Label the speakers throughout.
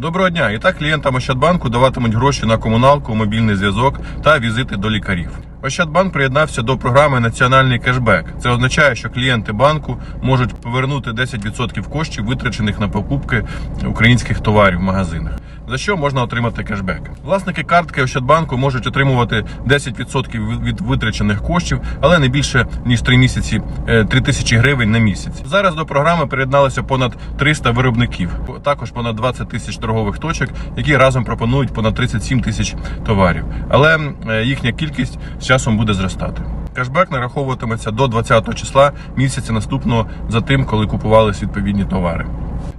Speaker 1: Доброго дня! І так клієнтам Ощадбанку даватимуть гроші на комуналку, мобільний зв'язок та візити до лікарів. Ощадбанк приєднався до програми Національний кешбек. Це означає, що клієнти банку можуть повернути 10% коштів, витрачених на покупки українських товарів в магазинах. За що можна отримати кешбек? Власники картки Ощадбанку можуть отримувати 10% від витрачених коштів, але не більше ніж 3 місяці 3 тисячі гривень на місяць. Зараз до програми приєдналося понад 300 виробників, також понад 20 тисяч торгових точок, які разом пропонують понад 37 тисяч товарів. Але е, їхня кількість з часом буде зростати. Кешбек нараховуватиметься до 20 числа місяця наступного за тим, коли купувались відповідні товари.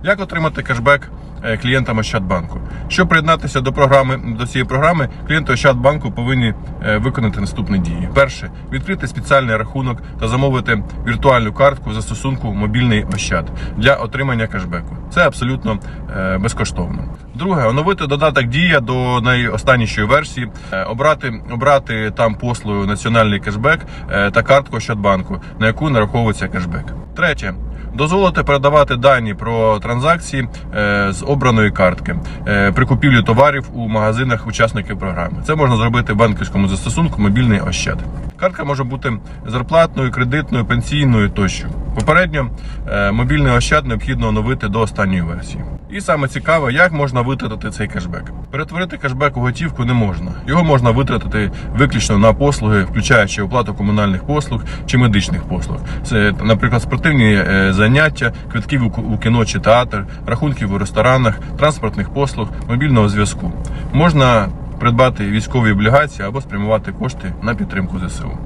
Speaker 1: Як отримати кешбек е, клієнтам Ощадбанку? Щоб приєднатися до програми до цієї програми, клієнти Ощадбанку повинні е, виконати наступні дії: перше відкрити спеціальний рахунок та замовити віртуальну картку в застосунку мобільний Ощад для отримання кешбеку. Це абсолютно е, безкоштовно. Друге, оновити додаток Дія до найостаннішої версії, обрати обрати там послугу національний кешбек та картку Ощадбанку, на яку нараховується кешбек. Третє. Дозволити передавати дані про транзакції е, з обраної картки е, при купівлі товарів у магазинах учасників програми. Це можна зробити в банківському застосунку мобільний Ощад. Картка може бути зарплатною, кредитною, пенсійною тощо. Попередньо е, мобільний Ощад необхідно оновити до останньої версії. І саме цікаве, як можна витратити цей кешбек. Перетворити кешбек у готівку не можна. Його можна витратити виключно на послуги, включаючи оплату комунальних послуг чи медичних послуг. Це, наприклад, спортивні е, заняття, квитків у кіно чи театр, рахунків у ресторанах, транспортних послуг, мобільного зв'язку. Можна придбати військові облігації або спрямувати кошти на підтримку ЗСУ.